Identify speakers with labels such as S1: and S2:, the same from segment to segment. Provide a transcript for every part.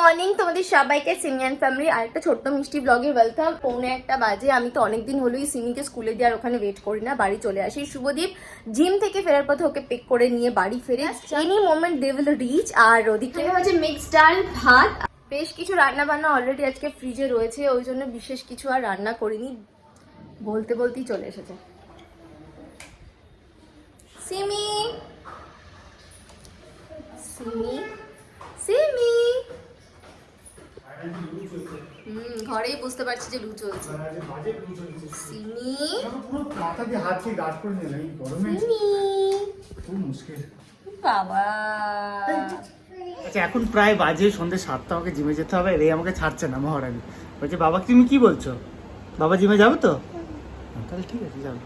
S1: Morning তোমাদের সবাইকে simian family আর একটা ছোট্ট মিষ্টি ব্লগে ওয়েলকাম। পৌনে একটা বাজে আমি তো অনেকদিন হলোই সিমিকে স্কুলে দিয়ে আর ওখানে ওয়েট করি না বাড়ি চলে আসি। শুভদীপ জিম থেকে ফেরার পথে ওকে পিক করে নিয়ে বাড়ি ফেরে। Any moment they will reach আর ওদিকে হচ্ছে মিক্সড ডাল ভাত। বেশ কিছু রান্না বান্না অলরেডি আজকে ফ্রিজে রয়েছে ওই জন্য বিশেষ কিছু আর রান্না করিনি। বলতে বলতেই চলে এসেছে। সিমি সিমি! সিমি? হুম ঘরেই বুঝতে পারছি যে লু চলছে। সিমি।
S2: পুরো মাথা দিয়ে হাত দিয়ে গার্ড করে নিলাম গরমে।
S1: সিমি।
S2: খুব মুশকিল।
S1: বাবা।
S2: আচ্ছা এখন প্রায় বাজে সন্ধ্যে সাতটা আমাকে জিমে যেতে হবে। রে আমাকে ছাড়ছে না মহারানী। বলছে বাবা তুমি কি বলছো? বাবা জিমে যাবে তো? তাহলে ঠিক আছে যাব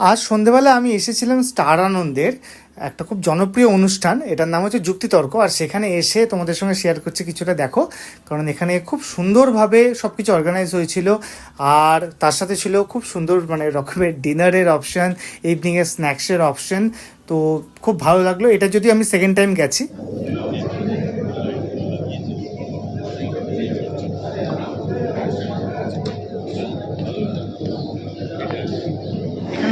S2: আজ সন্ধেবেলা আমি এসেছিলাম স্টার আনন্দের। একটা খুব জনপ্রিয় অনুষ্ঠান। এটার নাম হচ্ছে যুক্তিতর্ক। আর সেখানে এসে তোমাদের সঙ্গে শেয়ার করছে কিছুটা, দেখো। কারণ এখানে খুব সুন্দরভাবে সব কিছু অর্গানাইজ হয়েছিল। আর তার সাথে ছিল খুব সুন্দর মানে রকমের ডিনারের অপশান ইভিনিংয়ের স্ন্যাক্সের অপশান তো খুব ভালো লাগল। এটা যদি আমি সেকেন্ড টাইম গেছি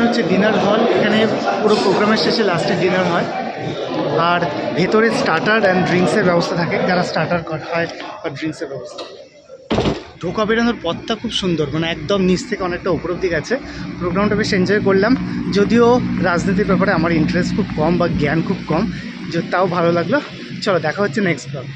S2: হচ্ছে ডিনার হল। এখানে পুরো প্রোগ্রামের শেষে লাস্টে ডিনার হয়। আর ভেতরে স্টার্টার অ্যান্ড ড্রিঙ্কসের ব্যবস্থা থাকে। যারা স্টার্টার হয় বা ড্রিঙ্কসের ব্যবস্থা। ঢোকা বেরোনোর পথটা খুব সুন্দর। মানে একদম নিচ থেকে অনেকটা উপর অব্দি গেছে। প্রোগ্রামটা বেশ এনজয় করলাম। যদিও রাজনীতির ব্যাপারে আমার ইন্টারেস্ট খুব কম বা জ্ঞান খুব কম তাও ভালো লাগল। চলো, দেখা হচ্ছে নেক্সট ব্লগ